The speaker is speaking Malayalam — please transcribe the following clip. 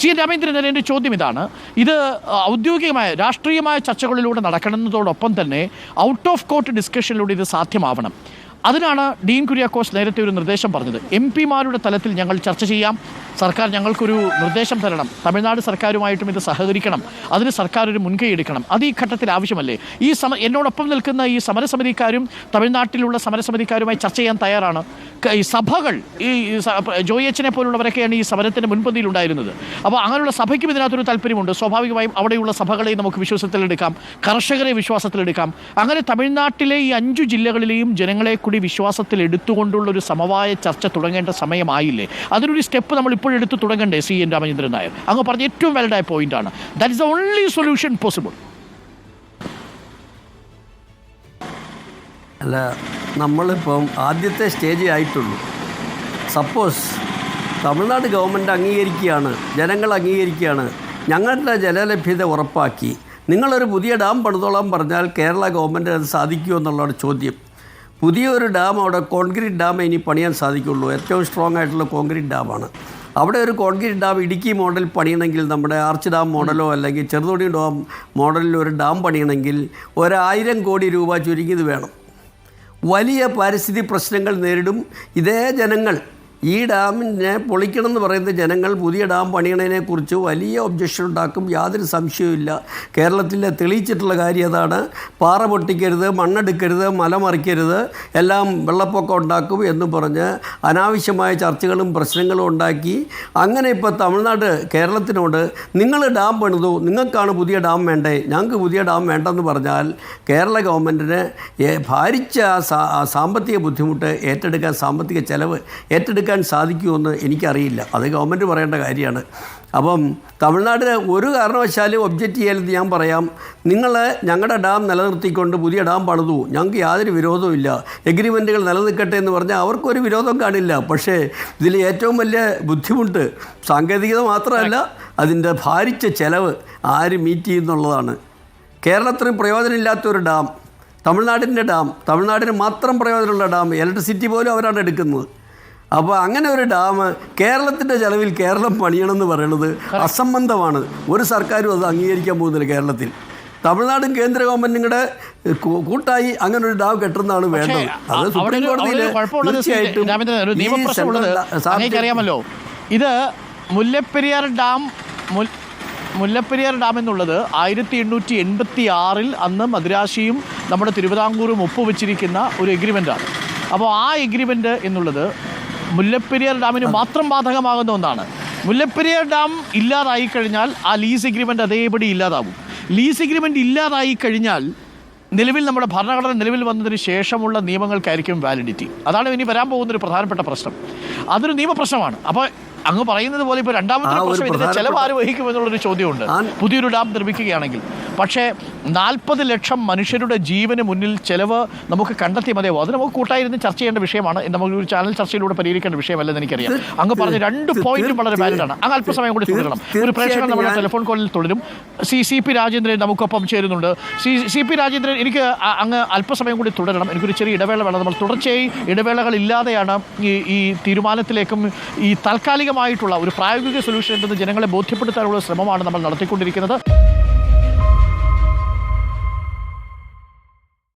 സി എൻ രാമേന്ദ്രൻ എന്റെ ചോദ്യം ഇതാണ്. ഇത് ഔദ്യോഗികമായ രാഷ്ട്രീയമായ ചർച്ചകളിലൂടെ നടക്കണമെന്നതോടൊപ്പം തന്നെ ഔട്ട് ഓഫ് കോർട്ട് ഡിസ്കഷനിലൂടെ ഇത് സാധ്യമാവണം. അതിനാണ് ഡീൻ കുര്യാക്കോസ് നേരത്തെ ഒരു നിർദ്ദേശം പറഞ്ഞത്. എം പിമാരുടെ തലത്തിൽ ഞങ്ങൾ ചർച്ച ചെയ്യാം. സർക്കാർ ഞങ്ങൾക്കൊരു നിർദ്ദേശം തരണം. തമിഴ്നാട് സർക്കാരുമായിട്ടും ഇത് സഹകരിക്കണം. അതിന് സർക്കാർ ഒരു മുൻകൈ എടുക്കണം. അത് ഈ ഘട്ടത്തിൽ ആവശ്യമല്ലേ? ഈ സമ എന്നോടൊപ്പം നിൽക്കുന്ന ഈ സമരസമിതിക്കാരും തമിഴ്നാട്ടിലുള്ള സമരസമിതിക്കാരുമായി ചർച്ച ചെയ്യാൻ തയ്യാറാണ്. ഈ സഭകൾ ഈ ജോയച്ചനെ പോലുള്ളവരൊക്കെയാണ് ഈ സമരത്തിന്റെ മുൻപന്തിയിൽ ഉണ്ടായിരുന്നത്. അപ്പോൾ അങ്ങനെയുള്ള സഭയ്ക്കും ഇതിനകത്തൊരു താല്പര്യമുണ്ട്. സ്വാഭാവികമായും അവിടെയുള്ള സഭകളെ നമുക്ക് വിശ്വാസത്തിലെടുക്കാം കർഷകരെ വിശ്വാസത്തിലെടുക്കാം. അങ്ങനെ തമിഴ്നാട്ടിലെ ഈ അഞ്ചു ജില്ലകളിലെയും ജനങ്ങളെ കൂടി വിശ്വാസത്തിൽ എടുത്തുകൊണ്ടുള്ള ഒരു സമവായ ചർച്ച തുടങ്ങേണ്ട സമയമായില്ലേ? അതിനൊരു സ്റ്റെപ്പ് നമ്മൾ ഇപ്പോഴെടുത്ത് തുടങ്ങണ്ടേ സി എൻ രാമചന്ദ്രൻ നായർ? അങ്ങ് പറഞ്ഞ ഏറ്റവും വാലിഡായ പോയിന്റാണ് that is the only solution possible അല്ല നമ്മളിപ്പം ആദ്യത്തെ സ്റ്റേജേ ആയിട്ടുള്ളൂ. സപ്പോസ് തമിഴ്നാട് ഗവൺമെന്റ് അംഗീകരിക്കുകയാണ് ജനങ്ങൾ അംഗീകരിക്കുകയാണ് ഞങ്ങളുടെ ജലലഭ്യത ഉറപ്പാക്കി. നിങ്ങളൊരു പുതിയ ഡാം പണിതോളാൻ പറഞ്ഞാൽ കേരള ഗവൺമെന്റ് അത് സാധിക്കുമോ എന്നുള്ളതാണ് ചോദ്യം. പുതിയൊരു ഡാം അവിടെ കോൺക്രീറ്റ് ഡാം ഇനി പണിയാൻ സാധിക്കുള്ളൂ. ഏറ്റവും സ്ട്രോങ് ആയിട്ടുള്ള കോൺക്രീറ്റ് ഡാമാണ് അവിടെ ഒരു കോൺക്രീറ്റ് ഡാം ഇടുക്കി മോഡൽ പണിയണമെങ്കിൽ നമ്മുടെ ആർച്ച് ഡാം മോഡലോ അല്ലെങ്കിൽ ചെറുതോണി ഡാം മോഡലിൽ ഒരു ഡാം പണിയണമെങ്കിൽ ഒരായിരം കോടി രൂപ ചുരുങ്ങിയത് വേണം. വലിയ പാരിസ്ഥിതിക പ്രശ്നങ്ങൾ നേരിടും. ഇതേ ജനങ്ങൾ ഈ ഡാമിനെ പൊളിക്കണം എന്ന് പറയുന്ന ജനങ്ങൾ പുതിയ ഡാം പണിയണതിനെക്കുറിച്ച് വലിയ ഒബ്ജക്ഷൻ ഉണ്ടാക്കും. യാതൊരു സംശയവുമില്ല കേരളത്തിൽ തെളിയിച്ചിട്ടുള്ള കാര്യം അതാണ്. പാറ പൊട്ടിക്കരുത് മണ്ണെടുക്കരുത് മലമറിക്കരുത് എല്ലാം വെള്ളപ്പൊക്കം ഉണ്ടാക്കും എന്ന് പറഞ്ഞ് അനാവശ്യമായ ചർച്ചകളും പ്രശ്നങ്ങളും ഉണ്ടാക്കി. അങ്ങനെ ഇപ്പോൾ തമിഴ്നാട് കേരളത്തിനോട് നിങ്ങൾ ഡാം പണിതു നിങ്ങൾക്കാണ് പുതിയ ഡാം വേണ്ടേ? ഞങ്ങൾക്ക് പുതിയ ഡാം വേണ്ടെന്ന് പറഞ്ഞാൽ കേരള ഗവൺമെന്റിന് ഭാരിച്ച സാമ്പത്തിക ബുദ്ധിമുട്ട് ഏറ്റെടുക്കാൻ സാമ്പത്തിക ചെലവ് ഏറ്റെടുക്കാൻ സാധിക്കുമെന്ന് എനിക്കറിയില്ല. അത് ഗവൺമെന്റ് പറയേണ്ട കാര്യമാണ്. അപ്പം തമിഴ്നാടിന് ഒരു കാരണവശാലും ഒബ്ജക്റ്റ് ചെയ്യലെന്ന് ഞാൻ പറയാം. നിങ്ങൾ ഞങ്ങളുടെ ഡാം നിലനിർത്തിക്കൊണ്ട് പുതിയ ഡാം പണിതു. ഞങ്ങൾക്ക് യാതൊരു വിരോധവുമില്ല എഗ്രിമെന്റുകൾ നിലനിൽക്കട്ടെ എന്ന് പറഞ്ഞാൽ അവർക്കൊരു വിരോധം കാണില്ല. പക്ഷേ ഇതിൽ ഏറ്റവും വലിയ ബുദ്ധിമുട്ട് സാങ്കേതികത മാത്രമല്ല അതിന്റെ ഭാരിച്ച ചെലവ് ആര് മീറ്റ് ചെയ്യുന്നുള്ളതാണ്. കേരളത്തിന് പ്രയോജനമില്ലാത്തൊരു ഡാം തമിഴ്നാടിന്റെ ഡാം തമിഴ്നാടിന് മാത്രം പ്രയോജനമുള്ള ഡാം ഇലക്ട്രിസിറ്റി പോലും അവരാണ് എടുക്കുന്നത്. അപ്പോൾ അങ്ങനെ ഒരു ഡാം കേരളത്തിന്റെ ചെലവിൽ കേരളം പണിയണം എന്ന് പറയുന്നത് അസംബന്ധമാണ്. ഒരു സർക്കാരും അത് അംഗീകരിക്കാൻ പോകുന്നില്ല കേരളത്തിൽ. തമിഴ്നാടും കേന്ദ്ര ഗവൺമെന്റും കൂടെ കൂട്ടായി അങ്ങനെ ഒരു ഡാം കെട്ടുന്നതാണ് വേണ്ടത്. അത് സുപ്രീം കോടതിയിൽ തീർച്ചയായിട്ടും അറിയാമല്ലോ. ഇത് മുല്ലപ്പെരിയാർ ഡാം മുല്ലപ്പെരിയാർ ഡാം എന്നുള്ളത് ആയിരത്തി എണ്ണൂറ്റി എൺപത്തി ആറിൽ അന്ന് മദ്രാശിയും നമ്മുടെ തിരുവിതാംകൂറും ഒപ്പുവെച്ചിരിക്കുന്ന ഒരു എഗ്രിമെന്റാണ് അപ്പോൾ ആ എഗ്രിമെന്റ് എന്നുള്ളത് മുല്ലപ്പെരിയാർ ഡാമിന് മാത്രം ബാധകമാകുന്ന ഒന്നാണ്. മുല്ലപ്പെരിയാർ ഡാം ഇല്ലാതായി കഴിഞ്ഞാൽ ആ ലീസ് എഗ്രിമെന്റ് അതേപടി ഇല്ലാതാവും ലീസ് എഗ്രിമെന്റ് ഇല്ലാതായി കഴിഞ്ഞാൽ നിലവിൽ നമ്മുടെ ഭരണഘടന നിലവിൽ വന്നതിന് ശേഷമുള്ള നിയമങ്ങൾക്കായിരിക്കും വാലിഡിറ്റി അതാണ് ഇനി വരാൻ പോകുന്ന ഒരു പ്രധാനപ്പെട്ട പ്രശ്നം. അതൊരു നിയമപ്രശ്നമാണ് അപ്പോൾ അങ്ങ് പറയുന്നത് പോലെ ഇപ്പോൾ രണ്ടാമത്തെ പ്രശ്നം ഇതിന്റെ ചെലവ് ആര് വഹിക്കുമെന്നുള്ളൊരു ചോദ്യമുണ്ട്. പുതിയൊരു ഡാം നിർമ്മിക്കുകയാണെങ്കിൽ. പക്ഷേ നാൽപ്പത് ലക്ഷം മനുഷ്യരുടെ ജീവന് മുന്നിൽ ചെലവ് നമുക്ക് കണ്ടെത്തി മതിയാവും. അത് നമുക്ക് കൂട്ടായിരുന്ന് ചർച്ച ചെയ്യേണ്ട വിഷയമാണ്. നമുക്ക് ഒരു ചാനൽ ചർച്ചയിലൂടെ പരിഹരിക്കേണ്ട വിഷയമല്ലെന്ന് എനിക്കറിയാം. അങ്ങ് പറഞ്ഞ രണ്ട് പോയിന്റും വളരെ വാലിഡാണ് അങ്ങ് അല്പസമയം കൂടി തുടരണം. ഒരു പ്രേക്ഷകൻ നമ്മുടെ ടെലിഫോൺ കോളിൽ തുടരും. സി സി പി രാജേന്ദ്രൻ നമുക്കൊപ്പം ചേരുന്നുണ്ട്. സി സി പി രാജേന്ദ്രൻ എനിക്ക് അങ്ങ് അല്പസമയം കൂടി തുടരണം. എനിക്കൊരു ചെറിയ ഇടവേള വേണം. നമ്മൾ തുടർച്ചയായി ഇടവേളകൾ ഇല്ലാതെയാണ് ഈ ഈ തീരുമാനത്തിലേക്കും ഈ താൽക്കാലികമായിട്ടുള്ള ഒരു പ്രായോഗിക സൊല്യൂഷൻ എന്തെന്ന് ജനങ്ങളെ ബോധ്യപ്പെടുത്താനുള്ള ശ്രമമാണ് നമ്മൾ നടത്തിക്കൊണ്ടിരിക്കുന്നത്.